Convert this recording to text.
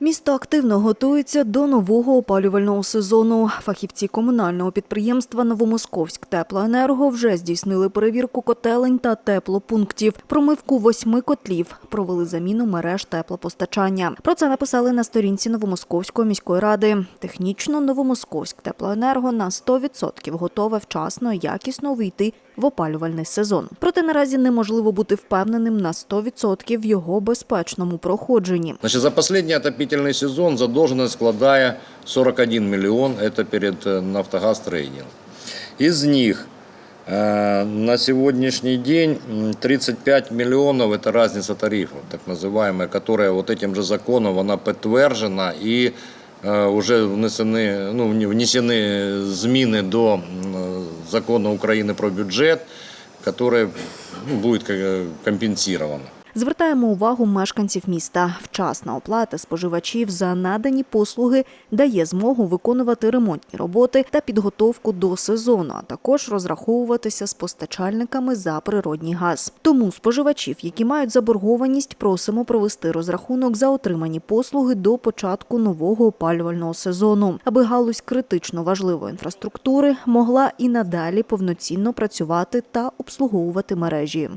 Місто активно готується до нового опалювального сезону. Фахівці комунального підприємства Новомосковськ Теплоенерго вже здійснили перевірку котелень та теплопунктів, промивку восьми котлів, провели заміну мереж теплопостачання. Про це написали на сторінці Новомосковської міської ради. Технічно Новомосковськ Теплоенерго на 100% готове вчасно якісно увійти в опалювальний сезон. Проте наразі неможливо бути впевненим на 100% в його безпечному проходженні. Значит, за последний отопительный сезон задолженность складая 41 миллион, это перед э, «Нафтогаз Трейдинг». Из них э, на сегодняшний день м, 35 миллионов – это разница тарифов, так называемая, которая вот этим же законом, она подтверждена и э, уже внесены, ну, вні- внесены зміни до м, закону України про бюджет, которое ну, будет э, компенсировано. Звертаємо увагу мешканців міста. Вчасна оплата споживачів за надані послуги дає змогу виконувати ремонтні роботи та підготовку до сезону, а також розраховуватися з постачальниками за природній газ. Тому споживачів, які мають заборгованість, просимо провести розрахунок за отримані послуги до початку нового опалювального сезону, аби галузь критично важливої інфраструктури могла і надалі повноцінно працювати та обслуговувати мережі.